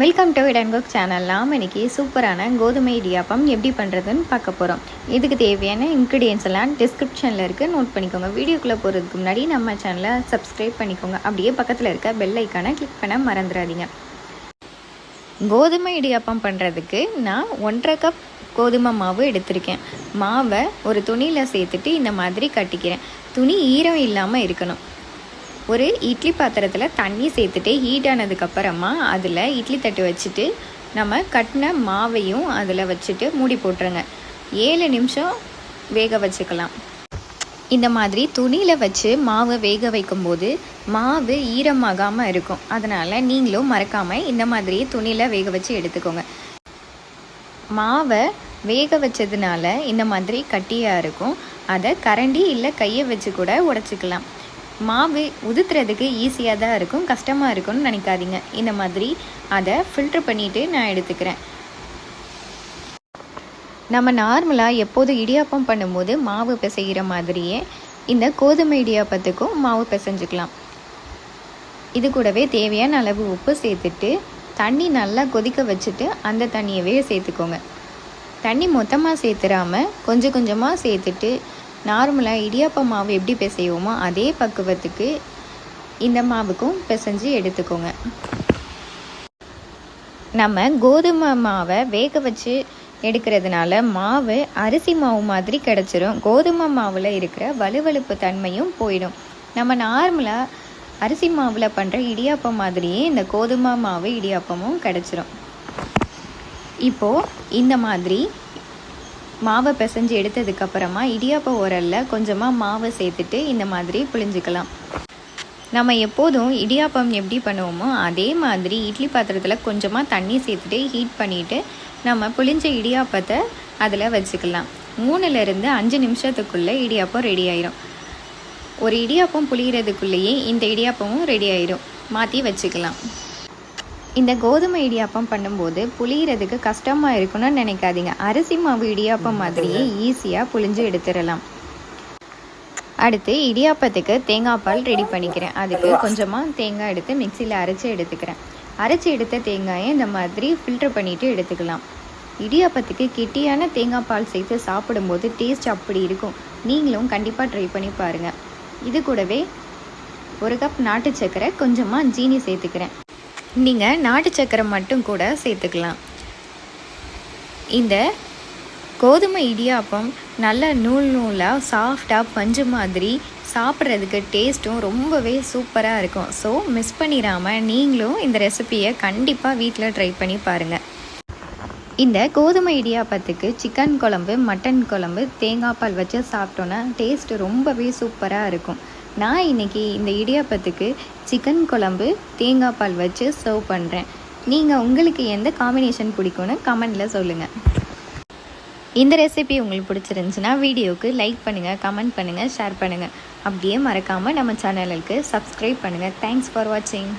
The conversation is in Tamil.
வெல்கம் டு இடன்குக் சேனல் நாம் இன்றைக்கி சூப்பரான கோதுமை இடியாப்பம் எப்படி பண்ணுறதுன்னு பார்க்க போகிறோம் இதுக்கு தேவையான இன்க்ரீடியன்ஸ் எல்லாம் டிஸ்கிரிப்ஷனில் இருக்குது நோட் பண்ணிக்கோங்க. வீடியோக்குள்ளே போகிறதுக்கு முன்னாடி நம்ம சேனலை சப்ஸ்கிரைப் பண்ணிக்கோங்க. அப்படியே பக்கத்தில் இருக்க பெல் ஐக்கானை கிளிக் பண்ண மறந்துடாதீங்க. கோதுமை இடியாப்பம் பண்ணுறதுக்கு நான் ஒன்றரை கப் கோதுமை மாவு எடுத்திருக்கேன். மாவை ஒரு துணியில் சேர்த்துட்டு இந்த மாதிரி கட்டிக்கிறேன். துணி ஈரம் இல்லாமல் இருக்கணும். ஒரு இட்லி பாத்திரத்தில் தண்ணி சேர்த்துட்டு ஹீட் ஆனதுக்கப்புறமா அதில் இட்லி தட்டு வச்சுட்டு நம்ம கட்டின மாவையும் அதில் வச்சுட்டு மூடி போட்டுருங்க. ஏழு நிமிஷம் வேக வச்சுக்கலாம். இந்த மாதிரி துணியில் வச்சு மாவை வேக வைக்கும்போது மாவு ஈரமாகாமல் இருக்கும். அதனால் நீங்களும் மறக்காமல் இந்த மாதிரி துணியில் வேக வச்சு எடுத்துக்கோங்க. மாவை வேக வச்சதுனால இந்த மாதிரி கட்டியாக இருக்கும். அதை கரண்டி இல்லை கையை வச்சு கூட உடச்சிக்கலாம். மாவு உதுத்துறதுக்கு ஈஸியாக தான் இருக்கும் கஷ்டமாக இருக்கும்னு நினைக்காதீங்க. இந்த மாதிரி அதை ஃபில்ட்ரு பண்ணிவிட்டு நான் எடுத்துக்கிறேன். நம்ம நார்மலாக எப்போது இடியாப்பம் பண்ணும்போது மாவு பிசைகிற மாதிரியே இந்த கோதுமை இடியாப்பத்துக்கும் மாவு பிசைஞ்சுக்கலாம். இது கூடவே தேவையான அளவு உப்பு சேர்த்துட்டு தண்ணி நல்லா கொதிக்க வச்சுட்டு அந்த தண்ணியவே சேர்த்துக்கோங்க. தண்ணி மொத்தமாக சேர்த்துறாமல் கொஞ்சம் கொஞ்சமாக சேர்த்துட்டு நார்மலாக இடியாப்ப மாவு எப்படி பிசைவோமோ அதே பக்குவத்துக்கு இந்த மாவுக்கும் பிசைஞ்சு எடுத்துக்கோங்க. நம்ம கோதுமை மாவை வேக வச்சு எடுக்கிறதுனால மாவு அரிசி மாவு மாதிரி கிடச்சிரும். கோதுமை மாவில் இருக்கிற வலுவழுப்பு தன்மையும் போயிடும். நம்ம நார்மலாக அரிசி மாவில் பண்ணுற இடியாப்பம் மாதிரியே இந்த கோதுமை மாவு இடியாப்பமும் கிடச்சிரும். இப்போது இந்த மாதிரி மாவை பிசைஞ்சு எடுத்ததுக்கப்புறமா இடியாப்ப உரலில் கொஞ்சமாக மாவை சேர்த்துட்டு இந்த மாதிரி புளிஞ்சிக்கலாம் நம்ம எப்போதும் இடியாப்பம் எப்படி பண்ணுவோமோ அதே மாதிரி இட்லி பாத்திரத்தில் கொஞ்சமாக தண்ணி சேர்த்துட்டு ஹீட் பண்ணிவிட்டு நம்ம புளிஞ்ச இடியாப்பத்தை அதில் வச்சுக்கலாம். மூணுலேருந்து அஞ்சு நிமிஷத்துக்குள்ளே இடியாப்பம் ரெடி ஆயிரும். ஒரு இடியாப்பம் புளிகிறதுக்குள்ளேயே இந்த இடியாப்பமும் ரெடி ஆயிரும். மாற்றி வச்சுக்கலாம். இந்த கோதுமை இடியாப்பம் பண்ணும்போது புளியறதுக்கு கஷ்டமாக இருக்குன்னு நினைக்காதீங்க. அரிசி மாவு இடியாப்பம் மாதிரியே ஈஸியாக புளிஞ்சு எடுத்துடலாம். அடுத்து இடியாப்பத்துக்கு தேங்காய் பால் ரெடி பண்ணிக்கிறேன். அதுக்கு கொஞ்சமாக தேங்காய் எடுத்து மிக்சியில் அரைச்சி எடுத்துக்கிறேன். அரைச்சி எடுத்த தேங்காயை இந்த மாதிரி ஃபில்டர் பண்ணிவிட்டு எடுத்துக்கலாம். இடியாப்பத்துக்கு கெட்டியான தேங்காய் பால் சேர்த்து சாப்பிடும்போது டேஸ்ட் அப்படி இருக்கும். நீங்களும் கண்டிப்பாக ட்ரை பண்ணி பாருங்கள் இது கூடவே ஒரு கப் நாட்டு சர்க்கரை கொஞ்சமாக ஜீனி சேர்த்துக்கிறேன். நீங்கள் நாட்டு சக்கரை மட்டும் கூட சேர்த்துக்கலாம். இந்த கோதுமை இடியாப்பம் நல்ல நூல் நூலாக சாஃப்டாக பஞ்சு மாதிரி சாப்பிட்றதுக்கு டேஸ்ட்டும் ரொம்பவே சூப்பராக இருக்கும். ஸோ மிஸ் பண்ணிடாமல் நீங்களும் இந்த ரெசிப்பியை கண்டிப்பாக வீட்டில் ட்ரை பண்ணி பாருங்கள் இந்த கோதுமை இடியாப்பத்துக்கு சிக்கன் குழம்பு மட்டன் குழம்பு தேங்காய் பால் வச்சு சாப்பிட்டோன்னா டேஸ்ட் ரொம்பவே சூப்பராக இருக்கும். நான் இன்றைக்கி இந்த இடியாப்பத்துக்கு சிக்கன் குழம்பு தேங்காய் பால் வச்சு சர்வ் பண்ணுறேன் நீங்கள் உங்களுக்கு எந்த காம்பினேஷன் பிடிக்கும்னு கமெண்டில் சொல்லுங்கள் இந்த ரெசிபி உங்களுக்கு பிடிச்சிருந்துச்சுன்னா வீடியோவுக்கு லைக் பண்ணுங்கள் கமெண்ட் பண்ணுங்கள் ஷேர் பண்ணுங்கள் அப்படியே மறக்காமல் நம்ம சேனலுக்கு சப்ஸ்கிரைப் பண்ணுங்கள் தேங்க்ஸ் ஃபார் வாட்சிங்